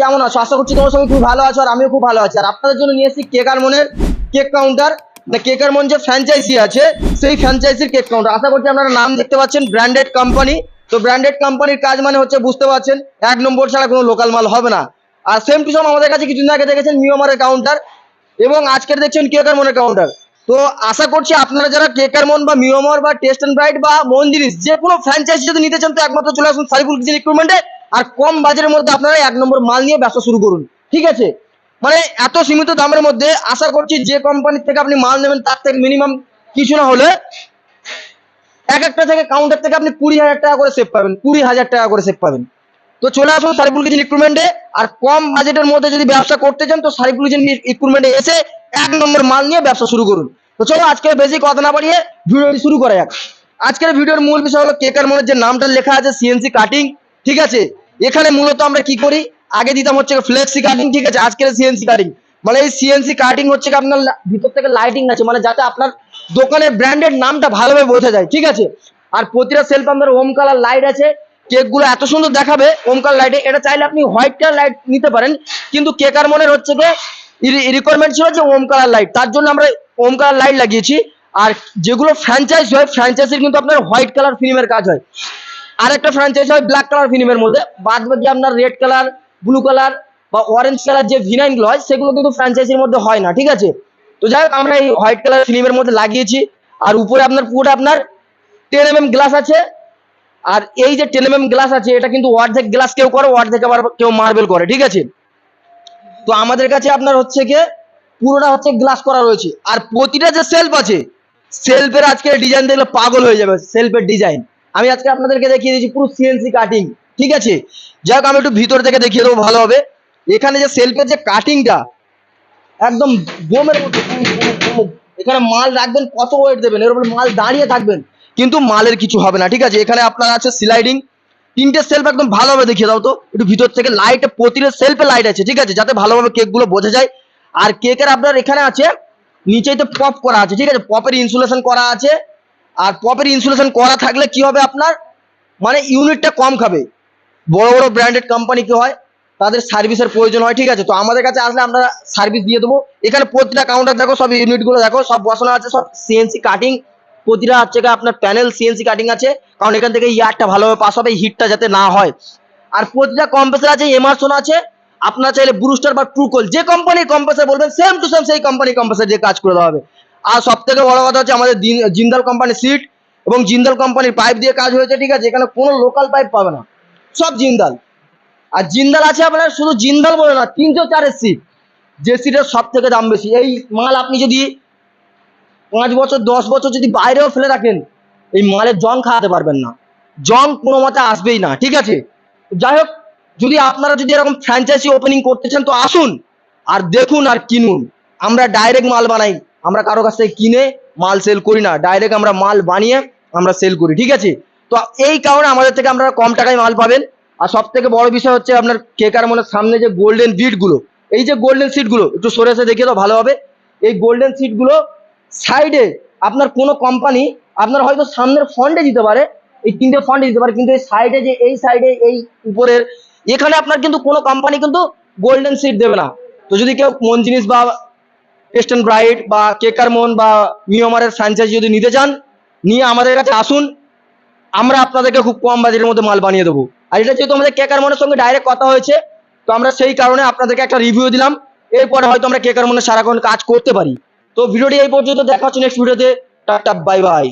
কেমন আছো? আশা করছি খুব ভালো আর আমিও খুব ভালো আছি। আর আপনাদের জন্য নিয়ে এসেছি কেক মনের কেক কাউন্টার। না কেকার মন যে আছে, সেই কেক কাউন্টার। আশা করছি আপনারা নাম দেখতে পাচ্ছেন ব্র্যান্ডেড কোম্পানি তো ব্র্যান্ডেড কোম্পানির কাজ মানে হচ্ছে বুঝতে পারছেন, এক নম্বর ছাড়া কোনো লোকাল মাল হবে না। আর সেম টু আমাদের কাছে কিছুদিন আগে দেখেছেন মিওমারের কাউন্টার এবং আজকের দেখছেন কেকার মনের কাউন্টার তো আশা করছি আপনারা যারা কেকার মন বা মিওমর বা টেস্ট অ্যান্ড ব্রাইট বা মন্দিরিস যে কোনো ফ্র্যাঞ্চাইজি যদি নিতে চান, তো একমাত্র চলে আসুন সারিফুল কিচেন রিক্রুটমেন্টে আর কম বাজারের মধ্যে আপনারা এক নম্বর মাল নিয়ে ব্যবসা শুরু করুন। ঠিক আছে? মানে এত সীমিত দামের মধ্যে আশা করছি যে কোম্পানির থেকে আপনি মাল নেবেন, তার থেকে মিনিমাম কিছু না হলে এক একটা থেকে কাউন্টার থেকে আপনি কুড়ি হাজার টাকা করে সেভ পাবেন, কুড়ি হাজার টাকা করে সেভ পাবেন। তো চলে আসুন সারিফুল কিচেন রিক্রুটমেন্টে আর কম বাজেটের মধ্যে যদি ব্যবসা করতে চান, তো সারিফুল কিচেন রিক্রুটমেন্টে এসে এক নম্বর মাল নিয়ে ব্যবসা শুরু করুন। তো চলো আজকে বেশি কথা না বাড়িয়ে ভিডিওটি শুরু করা যাক। আজকের ভিডিওর মূল বিষয় হলো কেকার মনের যে নামটা লেখা আছে সিএনসি কাটিং ঠিক আছে? এখানে মূলত আমরা কি করি? আগে দিতাম হচ্ছে ফ্লেক্সি কাটিং ঠিক আছে? আজকের সিএনসি কাটিং মানে এই সিএনসি কাটিং হচ্ছে আপনার ভিতর থেকে লাইটিং আছে মানে যাতে আপনার দোকানের ব্র্যান্ডের নামটা ভালোভাবে বোঝা যায়, ঠিক আছে? আর প্রতিটা সেলফ আমাদের ওম কালার লাইট আছে কেকগুলো এত সুন্দর দেখাবে ওম কালার লাইটে এটা চাইলে আপনি হোয়াইট কালার লাইট নিতে পারেন, কিন্তু কেকার মনের হচ্ছে গিয়ে রিকোয়ারমেন্ট ছিল যে ওম কালার লাইট তার জন্য আমরা ওম কালার লাইট লাগিয়েছি। আর যেগুলো ফ্র্যাঞ্চাইজ হয় ফ্র্যাঞ্চাইজির কিন্তু আপনার হোয়াইট কালার ফিল্মের কাজ হয়। আর একটা ফ্র্যাঞ্চাইজ হয় ব্ল্যাক কালার ফিল্মের মধ্যে। বাদ বাকি আপনার রেড কালার ব্লু কালার বা অরেঞ্জ কালার যে ভিনাইনগুলো হয়, সেগুলো কিন্তু ফ্র্যাঞ্চাইজির মধ্যে হয় না, ঠিক আছে? তো যাই হোক, আমরা এই হোয়াইট কালার ফিল্মের মধ্যে লাগিয়েছি। আর উপরে আপনার পুরোটা আপনার টেন এম গ্লাস আছে। আর এই যে টেন এম গ্লাস আছে, এটা কিন্তু অর্ধেক গ্লাস কেউ করে, অর্ধেক আবার কেউ মার্বেল করে, ঠিক আছে? তো আমাদের কাছে আপনার হচ্ছে গিয়ে পুরোটা হচ্ছে গ্লাস করা রয়েছে। আর প্রতিটা যে সেলফ আছে সেলফের আজকে ডিজাইন দেখলে পাগল হয়ে যাবে সেলফের ডিজাইন আমি আজকে আপনাদেরকে দেখিয়ে দিয়েছি পুরো সিএনসি কাটিং ঠিক আছে? যাক আমি একটু ভিতর থেকে দেখিয়ে দেবো, ভালো হবে। এখানে যে সেলফের যে কাটিংটা একদম বোমের। এখানে মাল রাখবেন, কত ওয়েট দেবেন? এর মাল দাঁড়িয়ে থাকবেন, কিন্তু মালের কিছু হবে না, ঠিক আছে? এখানে আপনার আছে স্লাইডিং তিনটে সেলফ একদম ভালোভাবে দেখিয়ে দাও তো। একটু ভিতর থেকে লাইট প্রতিটা সেলফে লাইট আছে, ঠিক আছে? যাতে ভালোভাবে কেকগুলো বোঝা যায়। আর কেকের আপনার এখানে আছে, নিচেই তো পপ করা আছে, ঠিক আছে? পপের ইনসুলেশন করা আছে। আর পপের ইনসুলেশন করা থাকলে কি হবে আপনার? মানে ইউনিটটা কম খাবে। বড় বড় ব্র্যান্ডেড কোম্পানি কি হয়, তাদের সার্ভিসের প্রয়োজন হয়, ঠিক আছে? তো আমাদের কাছে আসলে আমরা সার্ভিস দিয়ে দেবো। এখানে প্রতিটা কাউন্টার দেখো, সব ইউনিটগুলো দেখো, সব বসানো আছে, সব সিএনসি কাটিং প্রতিটা হচ্ছে আপনার প্যানেল সিএনসি কাটিং আছে। কারণ এখান থেকে ইয়ারটা ভালোভাবে পাস হবে হিটটা যাতে না হয়। আর প্রতিটা কম্প্রেসার আছে এমারসন আছে আপনার চাইলে ব্রুস্টার বা ট্রুকল যে কোম্পানির কম্প্রেসার বলবেন সেম টু সেম সেই কোম্পানির কম্প্রেসার দিয়ে কাজ করে দেওয়া হবে। আর সব থেকে বড় কথা হচ্ছে আমাদের জিন্দাল কোম্পানির সিট এবং জিন্দাল কোম্পানির পাইপ দিয়ে কাজ হয়েছে, ঠিক আছে? এখানে কোনো লোকাল পাইপ পাবে না। সব জিন্দাল। আর জিন্দাল আছে আপনার, শুধু জিন্দাল বলে না তিনশো চারের সিট যে সিটের সব থেকে দাম বেশি। এই মাল আপনি যদি পাঁচ বছর, দশ বছর যদি বাইরেও ফেলে রাখেন, এই মালের জং খাওয়াতে পারবেন না। জং কোনো মতে আসবেই না, ঠিক আছে? যাই হোক যদি আপনারা যদি এরকম ফ্র্যাঞ্চাইজি ওপেনিং করতে চান, তো আসুন আর দেখুন আর কিনুন। আমরা ডাইরেক্ট মাল বানাই। আমরা কারও কাছ থেকে কিনে মাল সেল করি না। ডাইরেক্ট আমরা মাল বানিয়ে আমরা সেল করি, ঠিক আছে? তো এই কারণে আমাদের থেকে আপনারা কম টাকায় মাল পাবেন। আর সব থেকে বড় বিষয় হচ্ছে আপনার কেকার মনে সামনে যে গোল্ডেন বিটগুলো এই যে গোল্ডেন সিটগুলো একটু সরে এসে দেখিয়ে দাও, ভালো হবে। এই গোল্ডেন সিটগুলো সাইডে আপনার কোনো কোম্পানি আপনার হয়তো সামনের ফন্ডে দিতে পারে, এই তিনটে ফন্টে দিতে পারে, কিন্তু এই সাইডে যে, এই সাইডে এই উপরের এখানে আপনার কিন্তু কোনো কোম্পানি কিন্তু গোল্ডেন সিট দেবে না। তো যদি কেউ মন জিনিস বা টেস্ট ব্রাইট বা কেকার মন বা মিওমারের ফ্র্যাঞ্চাইজি যদি নিতে চান, নিয়ে আমাদের কাছে আসুন। আমরা আপনাদেরকে খুব কম বাজেটের মধ্যে মাল বানিয়ে দেবো। আর এটা যেহেতু আমাদের কেকার মনের সঙ্গে ডাইরেক্ট কথা হয়েছে, তো আমরা সেই কারণে আপনাদেরকে একটা রিভিউ দিলাম। এরপরে হয়তো আমরা কেকার মনে সারাক্ষণ কাজ করতে পারি। তো ভিডিওটি এই পর্যন্ত দেখা হচ্ছে নেক্সট ভিডিওতে টাটা বাই বাই